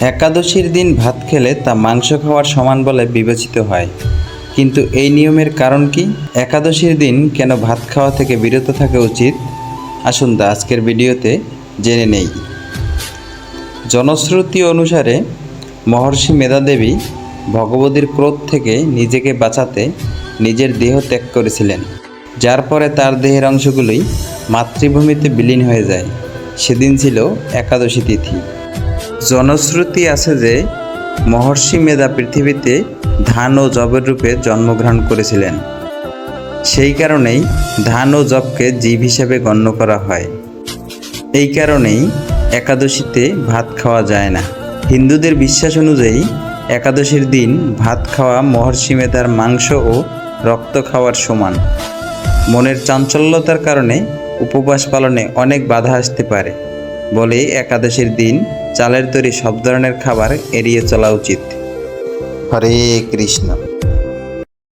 একাদশীর দিন ভাত খেলে তা মাংস খাওয়ার সমান বলে বিবেচিত হয়। কিন্তু এই নিয়মের কারণ কি? একাদশীর দিন কেন ভাত খাওয়া থেকে বিরত থাকা উচিত? আসুন দা, আজকের ভিডিওতে জেনে নেই। জনশ্রুতি অনুসারে মহর্ষি মেধাদেবী ভগবতীর ক্রোধ থেকে নিজেকে বাঁচাতে নিজের দেহ ত্যাগ করেছিলেন। যার পরে তার দেহের অংশগুলোই মাতৃভূমিতে বিলীন হয়ে যায়। সেদিন ছিল একাদশী তিথি। জনশ্রুতি আছে যে, মহর্ষি মেধা পৃথিবীতে ধান ও জবের রূপে জন্মগ্রহণ করেছিলেন। সেই কারণেই ধান ও জবকে জীব হিসেবে গণ্য করা হয়। এই কারণেই একাদশীতে ভাত খাওয়া যায় না। হিন্দুদের বিশ্বাস অনুযায়ী একাদশীর দিন ভাত খাওয়া মহর্ষি মেধার মাংস ও রক্ত খাওয়ার সমান। মনের চাঞ্চল্যতার কারণে উপবাস পালনে অনেক বাধা আসতে পারে। বলে একাদশীর দিন চালের তৈরি সব ধরনের খাবার এড়িয়ে চলা উচিত। হরে কৃষ্ণ।